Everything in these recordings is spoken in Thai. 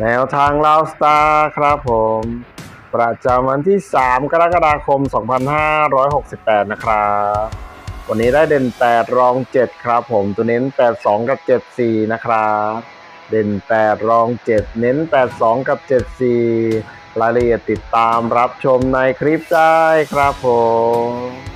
แนวทางลาวสตาร์ครับผม ประจำวันที่ 3 กรกฎาคม 2568 นะครับ วันนี้ได้เด่น 8 รอง 7 ครับผม ตัวเน้น 82 กับ 74 นะครับ เด่น 8 รอง 7 เน้น 82 กับ 74 รายละเอียดติดตามรับชมในคลิปได้ครับผม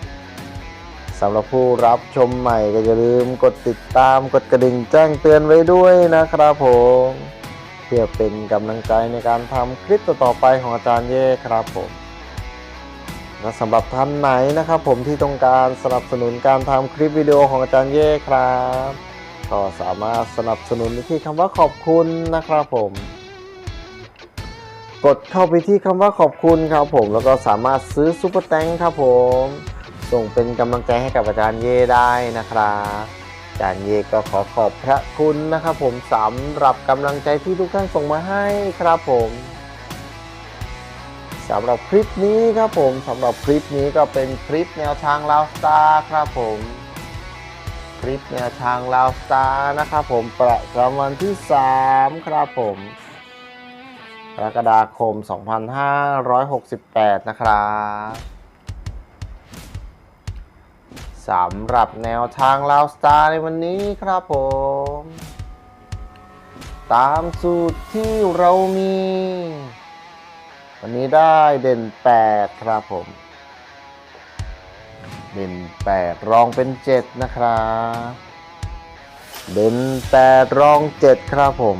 สำหรับผู้รับชมใหม่ก็อย่าลืมกดติดตามกดกระดิ่งแจ้งเตือนไว้ด้วยนะครับผม เพื่อเป็นกำลังใจในการทำคลิปต่อๆไปของอาจารย์เย่ครับผมและสำหรับท่านไหนนะครับผมที่ต้องการสนับสนุนการทำคลิปวิดีโอของอาจารย์เย่ครับ ก็สามารถสนับสนุนที่คำว่าขอบคุณนะครับผม กดเข้าไปที่คำว่าขอบคุณครับผม แล้วก็สามารถซื้อซุปเปอร์แตงครับผม ส่งเป็นกำลังใจให้กับอาจารย์เย่ได้นะครับอาจารย์เย่ก็ขอขอบพระคุณนะครับผมสำหรับกำลังใจที่ทุกท่านส่งมาให้ครับผมสำหรับคลิปนี้ครับผมสำหรับคลิปนี้ก็เป็นคลิปแนวทางลาวสตาร์ครับผมคลิปแนวทางลาวสตาร์นะครับผมประจำวันที่ 3 ครับผมกรกฎาคม 2568 นะครับ สำหรับแนวทางลาวสตาร์ในวันนี้ครับผม ตามสูตรที่เรามี วันนี้ได้เด่น 8 ครับผม เด่น 8 รองเป็น 7 นะครับ เด่น 8 รอง 7 ครับผม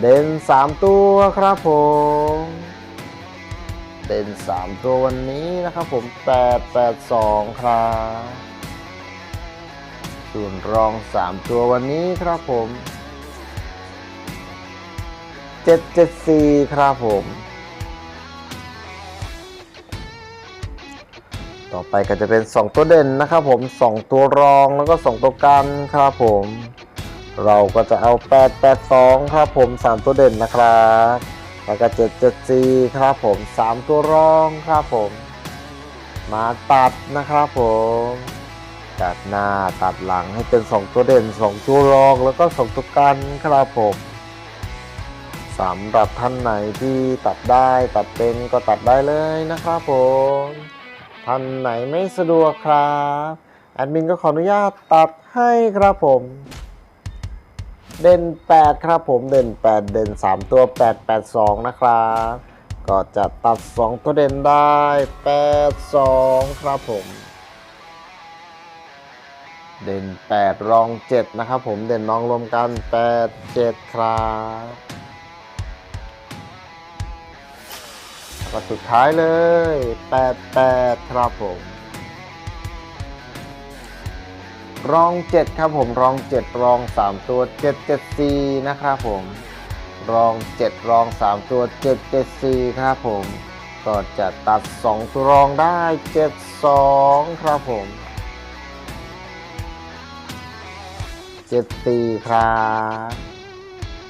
เด่น 3 ตัวครับผม เด่น3 ตัววันนี้นะครับผม 8 8 2 ครับส่วนรอง 3 ตัววันนี้ครับผม 7 7 4 ครับผม ต่อไปก็จะเป็น 2 ตัวเด่นนะครับผม 2 ตัวรองแล้วก็ 2 ตัวกันครับผม เราก็จะเอา 8 8 2 ครับผม 3 ตัวเด่นนะครับ แล้วก็774 ครับผม 3 ตัวรองครับผม มาตัดนะครับผม ตัดหน้าตัดหลังให้เป็น 2 ตัวเด่น 2 ตัวรองแล้วก็ 2 ตัวกันครับผมสำหรับท่านไหนที่ตัดได้ตัดเป็นก็ตัดได้เลยนะครับผม ท่านไหนไม่สะดวกครับ แอดมินก็ขออนุญาตตัดให้ครับผม เด่น 8 ครับผมเด่น 8 เด่น 3 ตัว 8 8 2 นะครับ ก็จะตัด 2 ตัวเด่นได้ 8 2 ครับผม เด่น 8 รอง 7 นะครับผมเด่นน้องรวมกัน 8 7 ครับแล้วก็สุดท้ายเลย 8 8 ครับผม รอง 7 ครับผมรอง 7 รอง 3 ตัว 7 7 4 นะครับผมรอง 7 รอง 3 ตัว 7 7 4 ครับผม ก็จะตัด 2 ตัวรองได้ 7 2 ครับผม 7 4 ครับ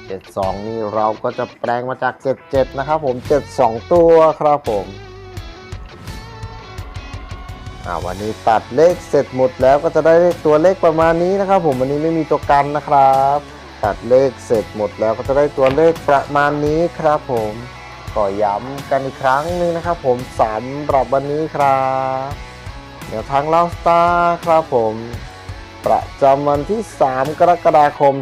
7 2 นี่เราก็จะแปลงมาจาก 7 7 นะครับผม 7 2 ตัวครับผม อ่าวันนี้ตัดเลขเสร็จหมดแล้วก็จะได้เลขตัวเลขประมาณนี้นะครับ ผมวันนี้ไม่มีตัวกันนะครับ ตัดเลขเสร็จหมดแล้วก็จะได้ตัวเลขประมาณนี้ครับผมขอย้ำกันอีกครั้งหนึงนะครับ ผมสำหรับวันนี้ครับแนวทางเล่าสตาร์ครับผม ประจำวันที่ 3 กรกฎาคม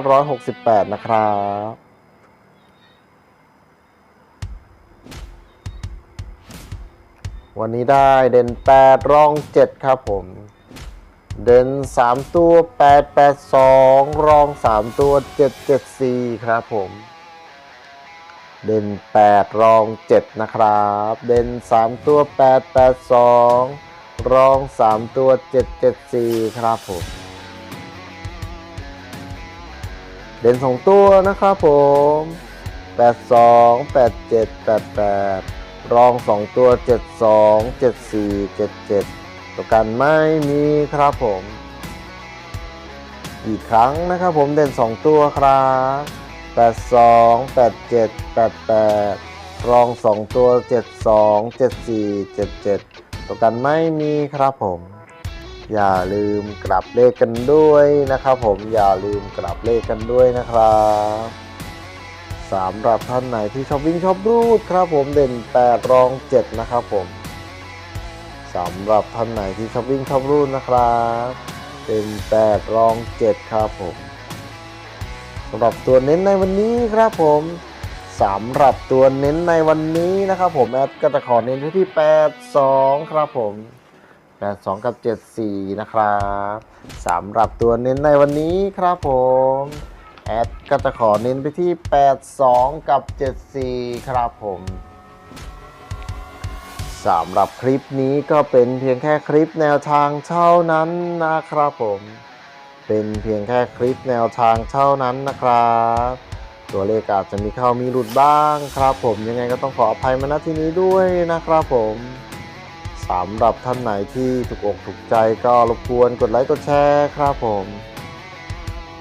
2568 นะครับ วันนี้ได้เด่น8รอง 7 ครับผม เด่น 3 ตัว 8 8 2 รอง 3 ตัว 7 7 4 ครับผม เด่น 8 รอง 7 นะครับ เด่น 3 ตัว 8 8 2 รอง 3 ตัว 7 7 4 ครับผมเด่น2ตัวนะครับผม 8 2 8 7 8 8 รอง 2 ตัว 7 2 7 4 7 7ตัวกันไม่มีครับผม อีกครั้งนะครับผมเด่น 2 ตัวครับ 82 87 88 รอง 2 ตัว 72 74 77ตัวกันไม่มีครับผม อย่าลืมกลับเลขกันด้วยนะครับผมอย่าลืมกลับเลขกันด้วยนะครับ สำหรับท่านไหนที่ชอบวิ่งชอบรูดครับผมเด่น 8 รอง 7 นะครับผมสำหรับท่านไหนที่ชอบวิ่งชอบรูดนะครับเด่น 8 รอง 7 ครับผมสำหรับตัวเน้นในวันนี้ครับผมสำหรับตัวเน้นในวันนี้นะครับผมแอดก็จะขอเน้นที่ 82 ครับผม82 กับ 74 นะครับสำหรับตัวเน้นในวันนี้ครับผม แอดก็จะขอเน้นไปที่ 82 กับ 74 ครับผมสำหรับคลิปนี้ก็เป็นเพียงแค่คลิปแนวทางเท่านั้นนะครับผม เป็นเพียงแค่คลิปแนวทางเท่านั้นนะครับ ตัวเลขอาจจะมีเข้ามีหลุดบ้างครับผมยังไงก็ต้องขออภัยมาณที่นี้ด้วยนะครับผมสำหรับท่านไหนที่ถูกอกถูกใจก็รบกวนกดไลค์กดแชร์ครับผม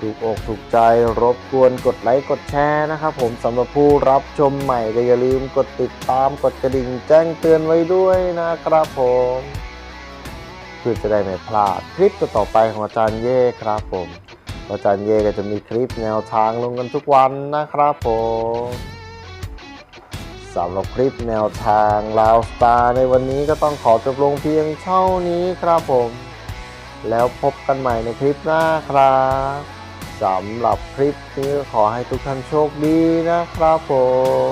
ถูกอกถูกใจรบกวนกดไลค์กดแชร์นะครับผมสำหรับผู้รับชมใหม่ก็อย่าลืมกดติดตามกดกระดิ่งแจ้งเตือนไว้ด้วยนะครับผมเพื่อจะได้ไม่พลาดคลิปต่อไปของอาจารย์เย่ครับผมอาจารย์เย่ก็จะมีคลิปแนวทางลงกันทุกวันนะครับผมสำหรับคลิปแนวทางลาวสตาร์ในวันนี้ก็ต้องขอจบลงเพียงเท่านี้ครับผม แล้วพบกันใหม่ในคลิปหน้าครับ สำหรับคลิปนี้ขอให้ทุกท่านโชคดีนะครับผ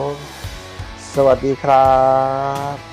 ม สวัสดีครับ